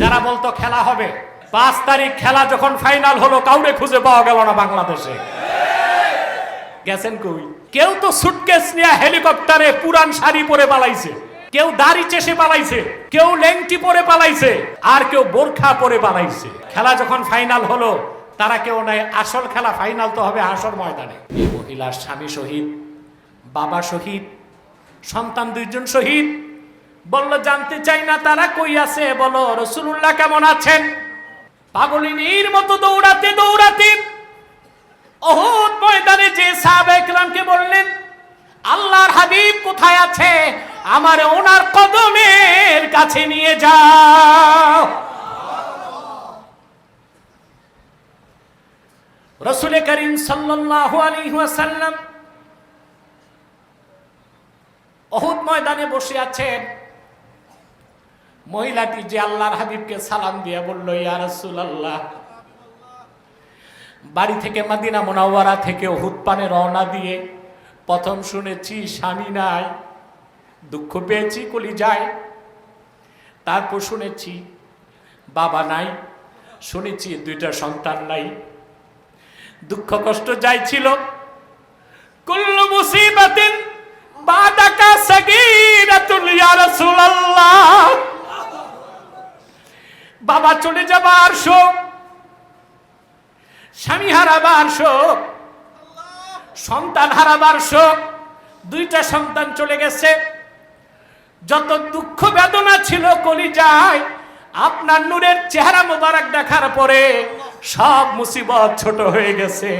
যারা বলতো খেলা হবে, পাঁচ তারিখ খেলা যখন ফাইনাল হলো, কাউরে খুঁজে পাওয়া গেল না বাংলাদেশে। গেছেন কই? কেউ তো সুটকেস নিয়ে হেলিকপ্টারে পুরান শাড়ি পরে পালাইছে, কেউ দাড়ি চেষে পালাইছে, কেউ লেংটি পরে পালাইছে, আর কেউ বোরখা পরে পালাইছে। খেলা যখন ফাইনাল হলো, তারা কেউ নাই, আসল খেলা ফাইনাল তো হবে আসল ময়দানে। মহিলার স্বামী শহীদ, বাবা শহীদ, সন্তান দুইজন শহীদ বলল, জানতে চাই না তারা কই আছে? বলো রসুল্লাহ কেমন আছেন? পাগলিনীর মতো দৌড়াতে দৌড়াতে অহুদ ময়দানে যে সাহাবা একরামকে বললেন, আল্লাহর হাবিব কোথায় আছে? আমার ওনার কদমের কাছে নিয়ে যাও। রসুল করিম সাল্লাল্লাহু আলাইহি ওয়াসাল্লাম অহুদ ময়দানে বসে আছেন। মহিলাটি যে আল্লাহর হাবিবকে সালাম দিয়ে বলল, ইয়া রাসূলুল্লাহ, বাড়ি থেকে মাদিনা মোনাওয়ারা থেকে অহুদ পানে রওনা দিয়ে প্রথম শুনেছি স্বামী নাই, দুঃখ পেয়েছি কলি যায় তারপর শুনেছি বাবা নাই, শুনেছি দুইটা সন্তান নাই। দুঃখ কষ্ট যাই ছিল। কুল্লু বাদাকা সাগীরাতুল ইয়া রাসূলুল্লাহ। বাবা চলে যাবার শোক স্বামী হারাবার শোক সন্তান হারাবার শোক দুইটা সন্তান চলে গেছে। যত দুঃখ বেদনা ছিল কলি যায় আপনার নূরের চেহারা মোবারক দেখার পরে সব মুসিবত ছোট হয়ে গেছে।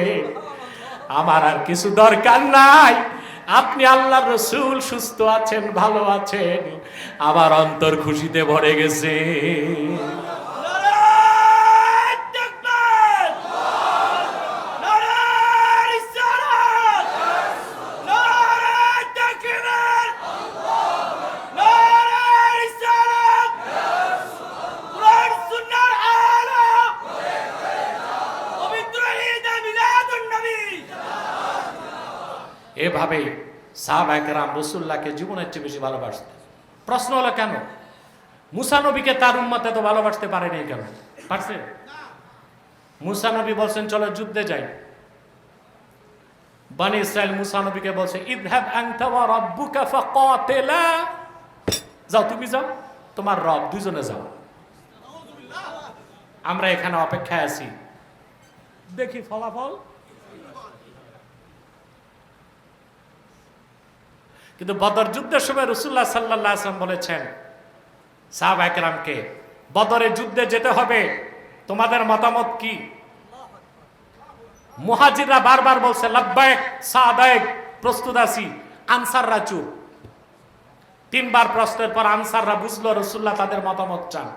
আমার আর কিছু দরকার নাই। আপনি আল্লাহ রসুল, সুস্থ আছেন, ভালো আছেন। আমার অন্তর খুশিতে ভরে গেছে। সাহাবা একরাম রসুল্লাহকে জীবনের চেয়ে বেশি ভালোবাসতেন। প্রশ্ন হলো কেন? মুসা নবীকে তার উম্মত এত ভালোবাসতে পারেনি কেন? পারছে? মুসা নবী বলছেন, চলো যুদ্ধে যাই। বানি ইসরায়েল মুসা নবীকে বলছে, ইদহাব আনতা ওয়া রাব্বুকা ফাকাতিলা। যাও, তুমি যাও, তোমার রব দুজনে যাও। আমরা এখানে অপেক্ষায় আছি। দেখি ফলাফল। কিন্তু বদর যুদ্ধের সময় রসুল্লাহ সাল্লাহ আসলাম বলেছেন সাহাব একরামকে বদরের যুদ্ধে যেতে হবে। তোমাদের মতামত কি? মুহাজিররা বারবার বলছে, লাব্বায়েক, সাদায়েক, প্রস্তুত আছি, আনসাররা চুপ। তিনবার প্রশ্নের পর আনসাররা বুঝলো রসুল্লাহ তাদের মতামত চান।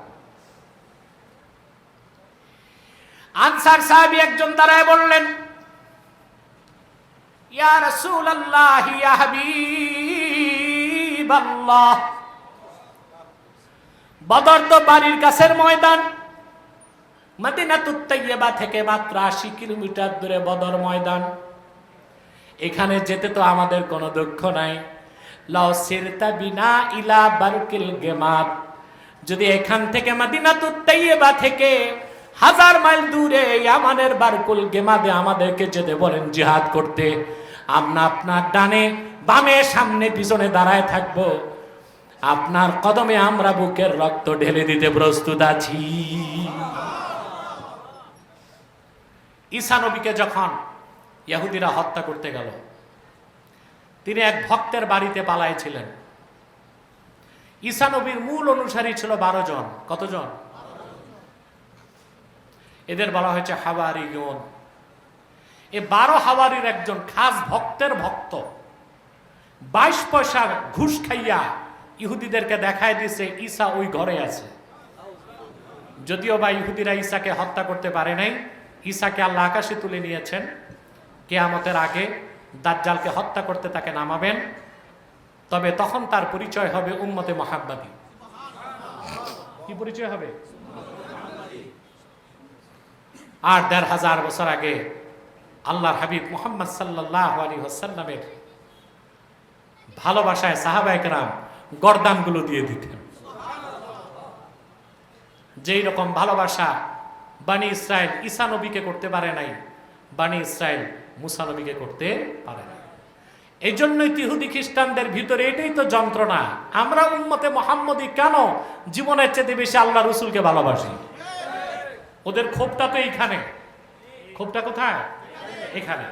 আনসার সাহেব একজন দাঁড়ায় বললেন, ইয়া রাসূলুল্লাহ, ইয়া বাড়ির কাছের ময়দান। থেকে মাত্র আশি কিলোমিটার দূরে বদর ময়দান। এখানে যেতে তো আমাদের কোনো দুঃখ নাই। লাও সিরতা বিনা ইলা গেমাত। যদি এখান থেকে মদিনাতুত তাইয়্যিবা থেকে হাজার মাইল দূরে ইয়ামানের বারকুল গেমাদে আমাদেরকে যেতে বলেন জিহাদ করতে। আমরা আপনার ডানে বামে সামনে পিছনে দাঁড়ায় থাকব। আপনার কদমে আমরা বুকের রক্ত ঢেলে দিতে প্রস্তুত আছি। ঈসা নবীকে যখন ইহুদিরা হত্যা করতে গেল, তিনি এক ভক্তের বাড়িতে পালাইছিলেন। ঈসা নবীর মূল অনুসারী ছিল বারো জন। কতজন? এদের বলা হয়েছে হাওয়ারিগণ। এ বারো হাওয়ারির একজন খাস ভক্তের ভক্ত। বাইশ পয়সার ঘুষ খাইয়া ইহুদিদেরকে দেখায় দিছে, ঈসা ওই ঘরে আছে। যদিও বা ইহুদিরা ঈসাকে হত্যা করতে পারে নাই, ঈসাকে আল্লাহ আকাশে তুলে নিয়েছেন। কেয়ামতের আগে দাজ্জালকে হত্যা করতে তাকে নামাবেন, তবে তখন তার পরিচয় হবে উম্মতে মহাব্বাদী কি পরিচয় হবে? আর দেড় হাজার বছর আগে আল্লাহর হাবিব মোহাম্মদ সাল্লাহ আলী হোসাল্লামের ভালোবাসায় সাহাবা একরাম গরদানগুলো দিয়ে দিতেন। যেই রকম ভালোবাসা বানি ইসরায়েল ঈসা নবীকে করতে পারে নাই, বানি ইসরায়েল মুসা নবীকে করতে পারে না এই জন্যই তিহুদি খ্রিস্টানদের ভিতরে এটাই তো যন্ত্রণা। আমরা উম্মতে মোহাম্মদী কেন জীবনের চেয়ে বেশি আল্লাহ রসুলকে ভালোবাসি? ওদের ক্ষোভটা তো এইখানে। ক্ষোভটা কোথায়? এখানে।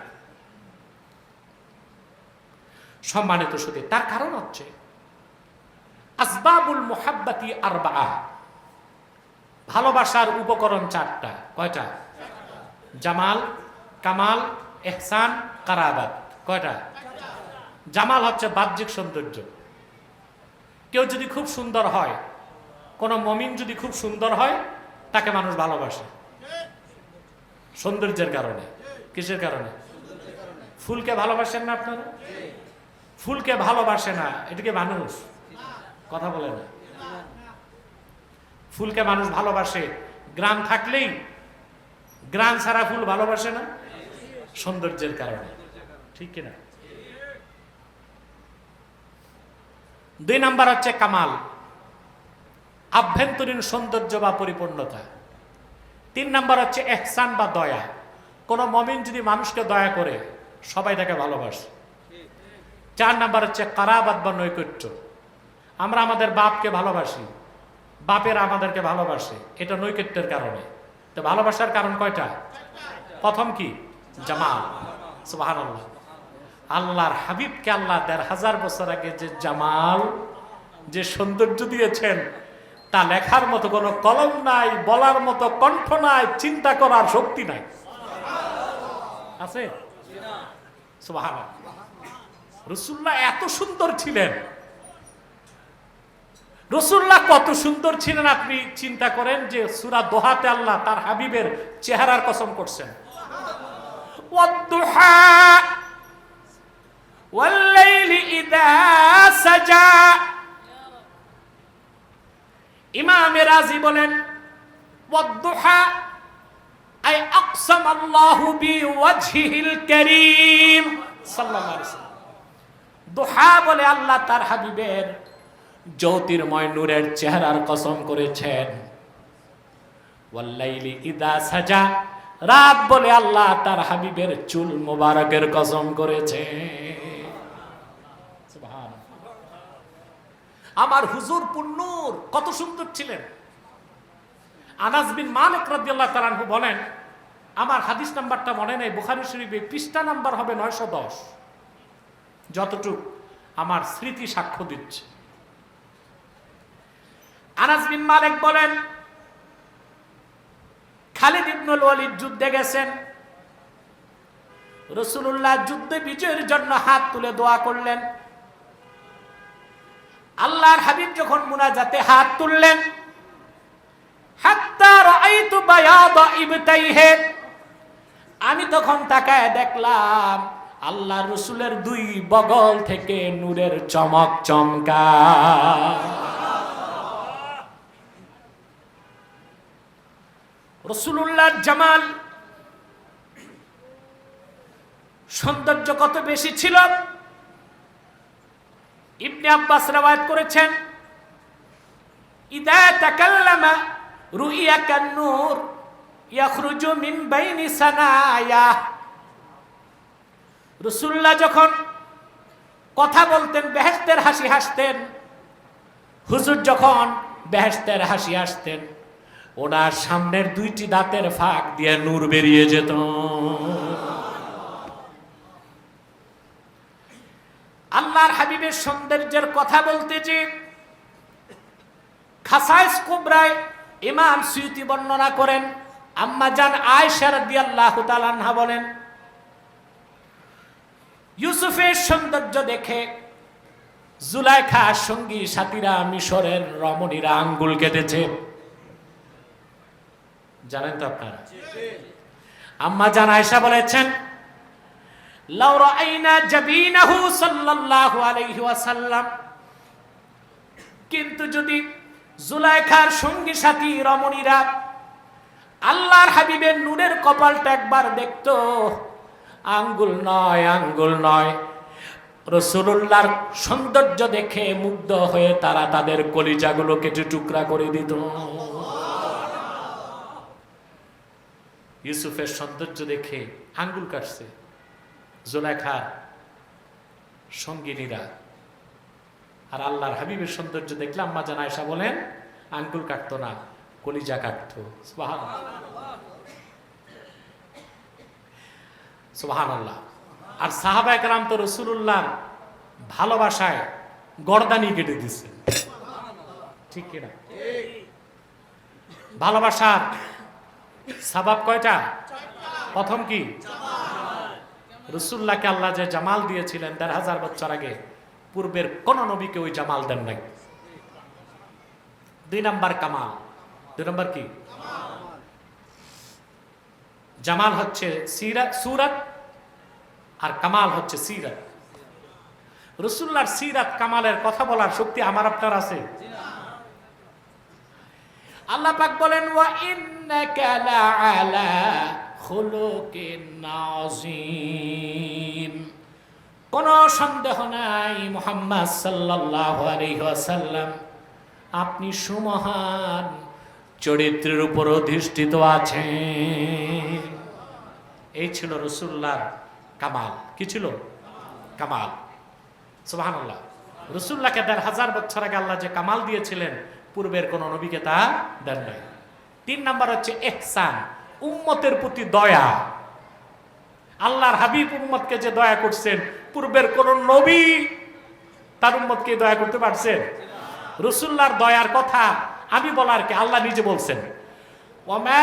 সম্মানিত সুদী তার কারণ হচ্ছে, আসবাবুল মোহাব্বাতি আরবা ভালোবাসার উপকরণ চারটা। কয়টা? জামাল, কামাল, এহসান, কারাবাত। কয়টা? জামাল হচ্ছে বাহ্যিক সৌন্দর্য। কেউ যদি খুব সুন্দর হয়, কোনো মমিন যদি খুব সুন্দর হয়, তাকে মানুষ ভালোবাসে। সৌন্দর্যের কারণে। কিসের কারণে? ফুলকে ভালোবাসেন না আপনারা? ফুলকে ভালোবাসে না এটাকে মানুষ? কথা বলে না। ফুলকে মানুষ ভালোবাসে। গ্রাম থাকলেই গ্রাম ছাড়া ফুল ভালোবাসে না? সৌন্দর্যের কারণে। ঠিক কিনা দুই নাম্বার হচ্ছে কামাল। আভ্যন্তরীণ সৌন্দর্য বা পরিপূর্ণতা। তিন নাম্বার হচ্ছে এহসান বা দয়া। কোনো মমিন যদি মানুষকে দয়া করে, সবাই তাকে ভালোবাসে। চার নাম্বার হচ্ছে কারাবাদ বা নৈকট্য। আমরা আমাদের বাপকে ভালোবাসি, বাপের আমাদেরকে ভালোবাসে, এটা নৈকট্যের কারণে। তো ভালোবাসার কারণ কয়টা? প্রথম কি? জামাল। সুবাহান আল্লাহ আল্লাহর হাবিবকে আল্লাহ দেড় হাজার বছর আগে যে জামাল, যে সৌন্দর্য দিয়েছেন, তা লেখার মতো কোনো কলম নাই, বলার মতো কণ্ঠ নাই, চিন্তা করার শক্তি নাই। আছে? সুবাহান রসুল্লাহ এত সুন্দর ছিলেন। রসুল্লাহ কত সুন্দর ছিলেন আপনি চিন্তা করেন যে সুরা দোহাতে আল্লাহ তার হাবিবের চেহারার কসম করছেন। ইমাম রাজি বলেন আই আকসাম আল্লাহু বিওয়াজহিল কারীম। সাল্লাল্লাহু আলাইহি দোহা বলে আল্লাহ তার হাবিবের জ্যোতির্ময় নূরের চেহারার কসম করেছেন। ওয়াল্লাইলি ইদা সাজা, রাত বলে আল্লাহ তার হাবিবের চুল মোবারকের কসম করেছে আমার হুজুর পুন্নুর কত সুন্দর ছিলেন। আনাস বিন মালিক রাদিয়াল্লাহু তাআলা আনহু বলেন, আমার হাদিস নাম্বারটা মনে নেই, বুখারী শরীফে পৃষ্ঠা নাম্বার হবে নয়শো দশ। যতটুক আমার স্মৃতি সাক্ষ্য দিচ্ছে। আনাস বিন মালিক বলেন, খালিদ ইবনুল ওয়ালিদ যুদ্ধে গেছেন। রসুল্লাহ যুদ্ধে বিজয়ের জন্য হাত তুলে দোয়া করলেন। আল্লাহর হাবিব যখন মুনাজাতে হাত তুললেন আমি তখন তাকায় দেখলাম আল্লাহ রসুলের দুই বগল থেকে নূরের চমক চমকা রসুল্লাহর জামাল সৌন্দর্য কত বেশি ছিল? ইবনে আব্বাস রাওয়ায়াত করেছেন, ইদা তাকাল্লামা রুইয়া কান্নুর ইয়াখরুজু মিন বাইনি সানায়া। রসুল্লাহ যখন কথা বলতেন বেহেস্তের হাসি হাসতেন, হুজুর যখন বেহেস্তের হাসি হাসতেন, ওনার সামনের দুইটি দাঁতের ফাঁক দিয়ে নূর বেরিয়ে যেত। আল্লাহর হাবিবের সৌন্দর্যের কথা বলতে যে, খাসাইস কুবরায় ইমাম সুয়ুতি বর্ণনা করেন আম্মা জান আয়েশা রাদিয়াল্লাহু তাআলা আনহা বলেন ইউসুফের সৌন্দর্য দেখে জুলাইখা সঙ্গী সাথীরা মিশরের রমণীরা আঙ্গুল কেটেছে। জানেন তো আপনারা? আম্মা জান আয়েশা বলেছেন, লাউ রাআইনা জাবিনাহু সাল্লাল্লাহু আলাইহি ওয়াসাল্লাম। কিন্তু যদি জুলাইখার সঙ্গী সাথী রমণীরা আল্লাহর হাবিবের নূরের কপালটা একবার দেখতো আঙ্গুল নয় আঙ্গুল নয়। রসুল্লাহর সৌন্দর্য দেখে মুগ্ধ হয়ে তারা তাদের কলিজাগুলো কেটে টুকরা করে দিত। ইউসুফের সৌন্দর্য দেখে আঙ্গুল কাটছে। জোলেখার সঙ্গিনীরা আর আল্লাহর হাবিবের সৌন্দর্য দেখলাম মা জান আয়সা বলেন, আঙ্গুল কাটতো না, কলিজা কাটতো। আল্লাহ আর সাহাবা একরাম তো রসুল্লাহ ভালোবাসায় গর্দানি কেটে দিছে। ঠিক কিনা? ভালোবাসার সাবাব কয়টা? প্রথম কি? রসুল্লাহকে আল্লাহ যে জামাল দিয়েছিলেন দেড় হাজার বছর আগে, পূর্বের কোন নবীকে ওই জামাল দেন নাই। দুই নাম্বার কামাল। দুই নাম্বার কি? জামাল হচ্ছে সিরাত সুরাত আর কামাল হচ্ছে সিরাত। রসুল্লার সিরাত কামালের কথা বলার শক্তি আমার, আপনার আছে? আল্লাহ পাক বলেন, ওয়া ইন্নাকা লাআলা খুলুকিন নাযীম কোন সন্দেহ নাই মুহাম্মদ সাল্লাল্লাহু আলাইহি ওয়াসাল্লাম। আপনি সুমহান চরিত্রের উপর অধিষ্ঠিত আছেন। এই ছিল রসুল্লাহর কামাল। কি ছিল? কামাল। সুবহানাল্লাহ। রসুল্লাহকে দেড় হাজার বছর আগে আল্লাহ যে কামাল দিয়েছিলেন, পূর্বের কোন নবীকে তা দেন নাই। তিন নাম্বার হচ্ছে এহসান, উম্মতের প্রতি দয়া। আল্লাহর হাবিব উম্মতকে যে দয়া করছেন, পূর্বের কোন নবী তার উম্মতকে দয়া করতে পারছেন? রসুল্লাহর দয়ার কথা আমি বলার কি আল্লাহ নিজে বলছেন। ওমা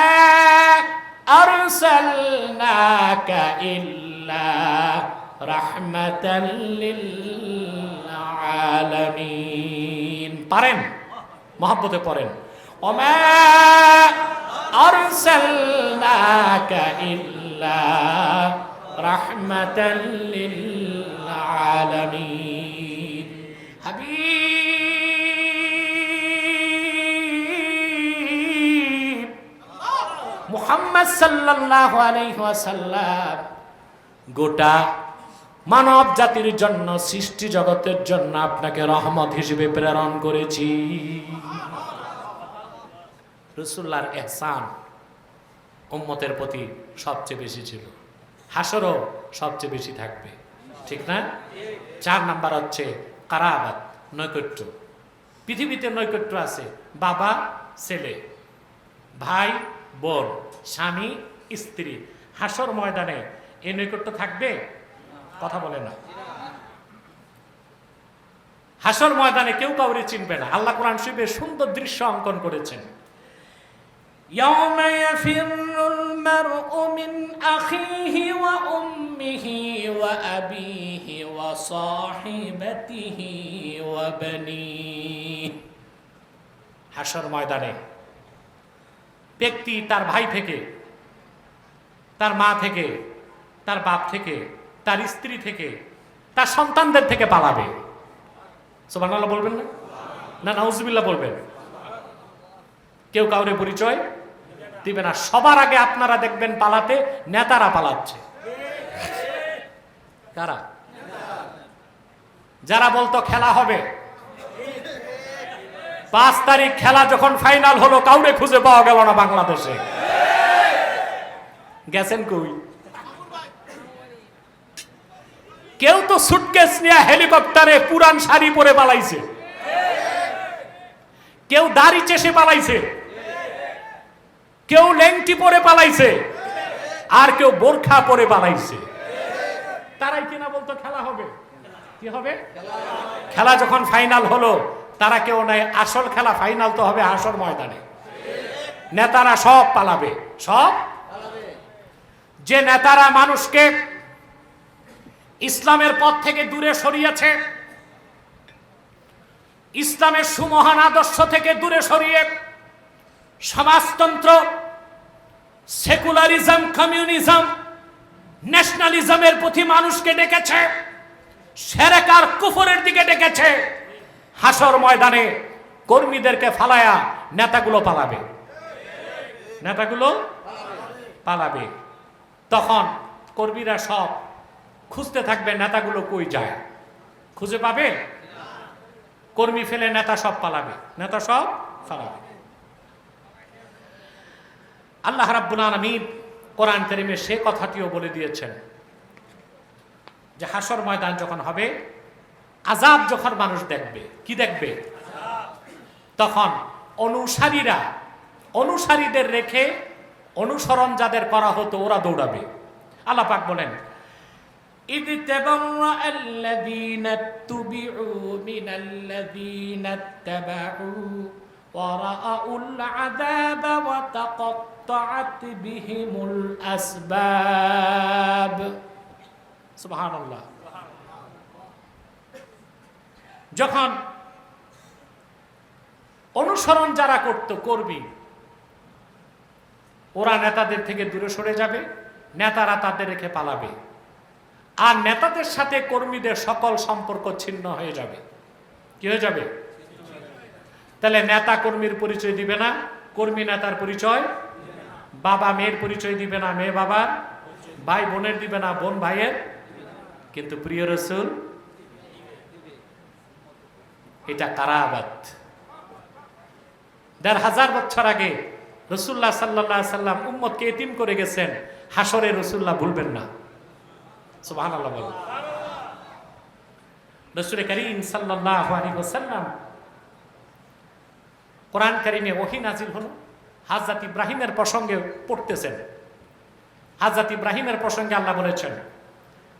ইল্লা রাহমাতাল লিল আলামিন পারেন মহব্বতে পড়েন। ওমা আরসালনাকা ইল্লা রাহমাতাল লিল মুহাম্মদ সাল্লাল্লাহু আলাইহি গোটা মানব জাতির জন্য, সৃষ্টি জগতের জন্য আপনাকে রহমত হিসেবে প্রেরণ করেছি। রসুল্লাহর এহসান উম্মতের প্রতি সবচেয়ে বেশি ছিল। হাসরও সবচেয়ে বেশি থাকবে। ঠিক না? চার নাম্বার হচ্ছে কারাবাত, নৈকট্য। পৃথিবীতে নৈকট্য আছে, বাবা, ছেলে, ভাই বোন স্বামী স্ত্রী হাসর ময়দানে এই নৈকট্য থাকবে কথা বলে না হাসর ময়দানে কেউ কাউরে চিনবে না আল্লাহ কোরআন শিবে সুন্দর দৃশ্য অঙ্কন করেছেন يوم يفر المرء من أخيه وأمه وأبيه وصاحبته وبنيه হাসর ময়দানে ব্যক্তি তার ভাই থেকে, তার মা থেকে, তার বাপ থেকে, তার স্ত্রী থেকে, তার সন্তানদের থেকে পালাবে। সোবানাল্লাহ বলবেন না? না, নাউজবিল্লাহ বলবেন। কেউ কাউরে পরিচয় দিবে না। সবার আগে আপনারা দেখবেন পালাতে, নেতারা পালাচ্ছে। কারা? যারা বলতো খেলা হবে পাঁচ তারিখ খেলা যখন ফাইনাল হলো, কাউরে খুঁজে পাওয়া গেল না বাংলাদেশে। গেছেন কই? কেউ তো সুটকেস নিয়ে হেলিকপ্টারে পুরান শাড়ি পরে পালাইছে। কেউ দাড়ি চেষে পালাইছে। কেউ লেংটি পরে পালাইছে। আর কেউ বোরখা পরে পালাইছে। তারাই কিনা বলতো খেলা হবে। কি হবে? খেলা যখন ফাইনাল হলো তারা কেউ নাই। আসল খেলা ফাইনাল তো হবে আসর ময়দানে। নেতারা সব পালাবে। সব? যে নেতারা মানুষকে ইসলামের পথ থেকে দূরে সরিয়েছে, ইসলামের সুমহান আদর্শ থেকে দূরে সরিয়ে সমাজতন্ত্র, সেকুলারিজম, কমিউনিজম ন্যাশনালিজমের প্রতি মানুষকে ডেকেছে সেরেকার কুফরের দিকে ডেকেছে। হাসর ময়দানে কর্মীদেরকে ফালায়া নেতাগুলো পালাবে। নেতাগুলো পালাবে। তখন কর্মীরা সব খুঁজতে থাকবে, নেতাগুলো কই যায়? খুঁজে পাবে? কর্মী ফেলে নেতা সব পালাবে, নেতা সব পালাবে আল্লাহ রাব্বুল আলামিন কোরআন করিমে সে কথাটিও বলে দিয়েছেন যে হাসর ময়দান যখন হবে আজাব যখন মানুষ দেখবে কি দেখবে তখন অনুসারীরা অনুসারীদের রেখে অনুসরণ যাদের করা হতো ওরা দৌড়াবে আল্লাহ পাক বলেন إذ تبرأ الذين اتبعوا من الذين اتبعوا ورأوا العذاب وتقطعت بهم الأسباب سبحان الله যখন অনুসরণ যারা করত, করবি, ওরা নেতাদের থেকে দূরে সরে যাবে, নেতারা তাদের রেখে পালাবে। আর নেতাদের সাথে কর্মীদের সকল সম্পর্ক ছিন্ন হয়ে যাবে। কি হয়ে যাবে? তাহলে নেতা কর্মীর পরিচয় দিবে না, কর্মী নেতার পরিচয় বাবা মেয়ের পরিচয় দিবে না, মেয়ে বাবার, ভাই বোনের দিবে না, বোন ভাইয়ের। কিন্তু প্রিয় রসুল এটা কারাবাদ দেড় হাজার বছর আগে রসুল্লাহ সাল্লাহ সাল্লাম উম্মতকে এতিম করে গেছেন হাসরে রসুল্লাহ ভুলবেন না। বলেন। রসুল করিম ওয়াসাল্লাম কোরআন কারিমে হলো। হাজরত ইব্রাহিমের প্রসঙ্গে পড়তেছেন। হাজরত ইব্রাহিমের প্রসঙ্গে আল্লাহ বলেছেন।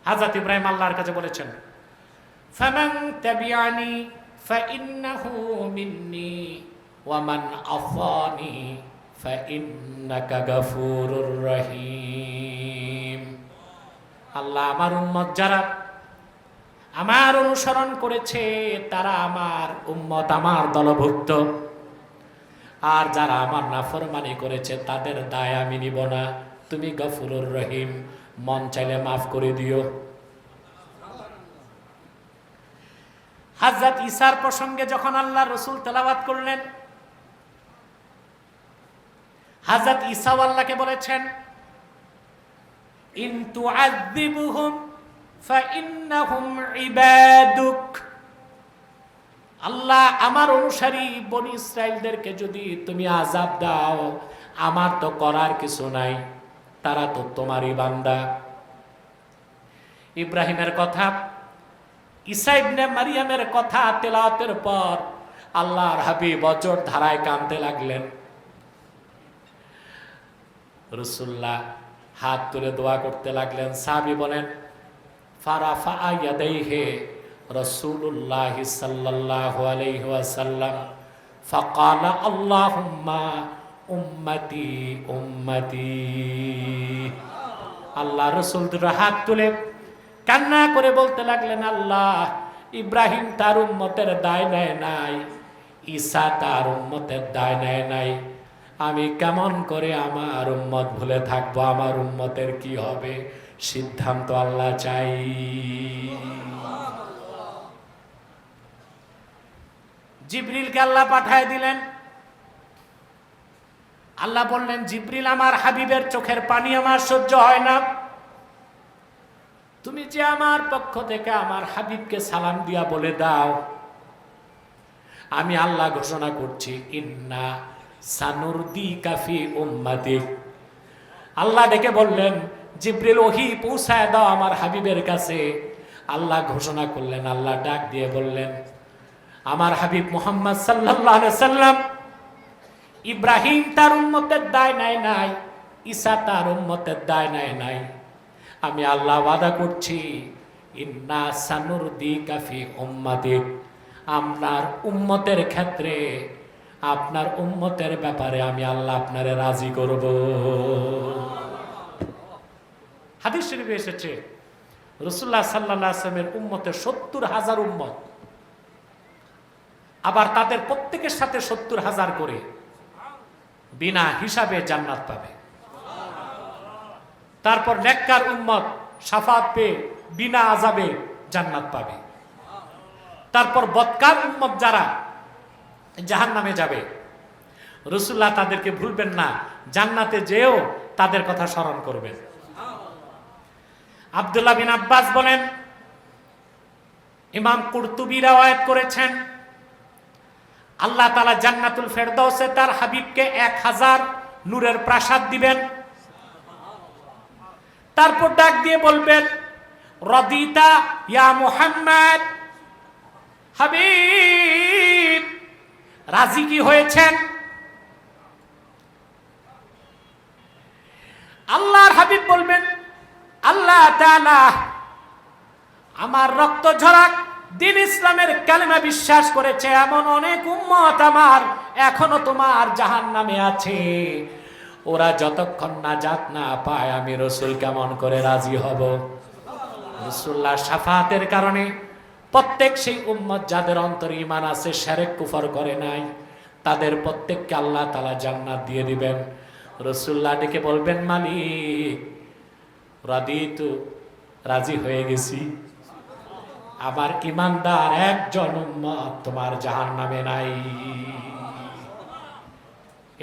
হাজরত ইব্রাহিম আল্লাহর কাছে বলেছেন ফাইন্নাহু মিন্নি ওয়ামান আফানি ফাইন্নাকা গাফুরুর রহিম আল্লাহ আমার উম্মত যারা আমার অনুসরণ করেছে, তারা আমার উম্মত, আমার দলভুক্ত। আর যারা আমার নাফরমানি করেছে, তাদের দায় আমি নিব না। তুমি গফুরুর রহিম, মন চাইলে মাফ করে দিও। হাজরত ঈসার প্রসঙ্গে যখন আল্লাহ রসুল তেলাবাত করলেন হাজরত ঈসাও আল্লাহকে বলেছেন, ইন তুআযিবুহুম ফাইন্নাহুম ইবাদুক। আল্লাহ আমার অনুসারী বনি ইসরায়েলদেরকে যদি তুমি আজাব দাও, আমার তো করার কিছু নাই, তারা তো তোমারই বান্দা। ইব্রাহিমের কথা ঈসা ইবনে মারিয়ামের কথা তেলাওয়াতের পর আল্লাহর হাবিব অজর ধারায় কানতে লাগলেন। রসুল্লাহ হাত তুলে দোয়া করতে লাগলেন। সাহাবি বলেন ফারাফা আল্লাহুম্মা উম্মতি উম্মতি। আল্লাহ রসুল হাত তুলে কান্না করে বলতে লাগলেন, আল্লাহ, ইব্রাহিম তার উম্মতের দায় নেয় নাই, ঈসা তার উম্মতের দায় নেয় নাই। আমি কেমন করে আমার উম্মত ভুলে থাকব? আমার উম্মতের কি হবে? সিদ্ধান্ত আল্লাহ চাই। জিব্রিলকে আল্লাহ পাঠায় দিলেন। আল্লাহ বললেন, জিব্রিল, আমার হাবিবের চোখের পানি আমার সহ্য হয় না। তুমি যে আমার পক্ষ থেকে আমার হাবিবকে সালাম দিয়া বলে দাও, আমি আল্লাহ ঘোষণা করছি, ইন্না সানুরদি কাফি উম্মাতি আল্লাহ ডেকে বললেন, জিব্রিল, ওহি পৌঁছায় দাও আমার হাবিবের কাছে। আল্লাহ ঘোষণা করলেন, আল্লাহ ডাক দিয়ে বললেন, আমার হাবিব মোহাম্মদ সাল্লাহ সাল্লাম ইব্রাহিম তার উম্মতের দায় নাই নাই, ঈসা তার উম্মতের দায় নাই নাই। আমি আল্লাহ ওয়াদা করছি, ইন্না সানুর দি কাফি উম্মাদিক আপনার উম্মতের ক্ষেত্রে, আপনার উম্মতের ব্যাপারে আমি আল্লাহ আপনারে রাজি করব। হাদিস শরীফে এসেছে রসুল্লাহ সাল্লাহ আসলামের উম্মতের সত্তর হাজার উম্মত। আবার তাদের প্রত্যেকের সাথে সত্তর হাজার করে বিনা হিসাবে জান্নাত পাবে। তারপর নেককার উম্মত সাফাত পেয়ে বিনা আজাবে জান্নাত পাবে। তারপর বৎকার উম্মত যারা জাহান নামে যাবে রসুল্লাহ তাদেরকে ভুলবেন না, জান্নাতে যেও তাদের কথা স্মরণ করবেন। আবদুল্লাহ বিন আব্বাস বলেন, ইমাম কুর্তুবি রাওয়ায়াত করেছেন, আল্লাহ তালা জান্নাতুল ফেরদৌসে তার হাবিবকে এক হাজার নূরের প্রাসাদ দিবেন। তারপর ডাক দিয়ে বলবেন, রদিতা, ইয়া মুহাম্মদ, হাবিব, রাজি কি হয়েছেন? আল্লাহর হাবিব বলবেন, আল্লাহ তাআলা আমার রক্ত ঝরাক দিন ইসলামের কালেমা বিশ্বাস করেছে, এমন অনেক উম্মত আমার এখনও তোমার জাহান নামে আছে। ওরা যতক্ষণ না জাত না পায়, আমি রসুল কেমন করে রাজি হব? রসুল্লাহ সাফাতের কারণে প্রত্যেক সেই উম্মত যাদের অন্তর ইমান আছে শারেক কুফর করে নাই, তাদের প্রত্যেককে আল্লাহ তালা জান্নাত দিয়ে দিবেন। রসুল্লাহ ডেকে বলবেন, মালিক, রাদিতু, রাজি হয়ে গেছি। আবার ইমানদার একজন উম্মত তোমার জাহান নামে নাই।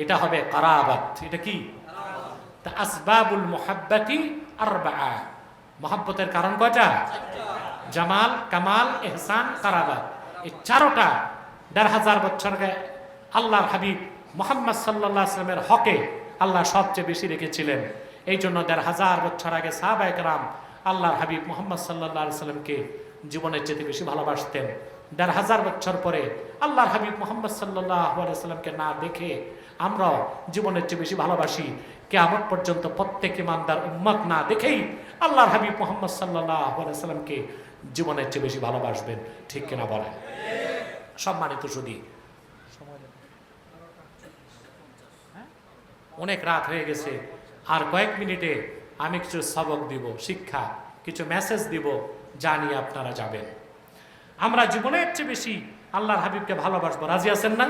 এটা হবে কারাবাত। এটা কি? আসবাবুল মোহাব্বাতি আরবাআ। মহাব্বতের কারণ কয়টা? জামাল, কামাল, এহসান, কারাবাত। এই চারোটা দেড় হাজার বছর আগে আল্লাহর হাবিব মোহাম্মদ সাল্লাহ আসলামের হকে আল্লাহ সবচেয়ে বেশি রেখেছিলেন। এই জন্য দেড় হাজার বছর আগে সাহাবায়করাম আল্লাহর হাবিব মোহাম্মদ সাল্লাহ সাল্লামকে জীবনের চেয়ে বেশি ভালোবাসতেন। দেড় হাজার বছর পরে আল্লাহর হাবিব মোহাম্মদ সাল্লাহ সাল্লামকে না দেখে আমরাও জীবনের চেয়ে বেশি ভালোবাসি। কেয়ামত পর্যন্ত প্রত্যেক ইমানদার উম্মত না দেখেই আল্লাহর হাবিব মোহাম্মদ সাল্লাহ জীবনের চেয়ে বেশি ভালোবাসবেন। ঠিক কিনা বলেন? সম্মানিত সুদী অনেক রাত হয়ে গেছে। আর কয়েক মিনিটে আমি কিছু সবক দিব, শিক্ষা, কিছু মেসেজ দিব জানি আপনারা যাবেন। আমরা জীবনের চেয়ে বেশি আল্লাহর হাবিবকে ভালোবাসবো। রাজি আছেন না?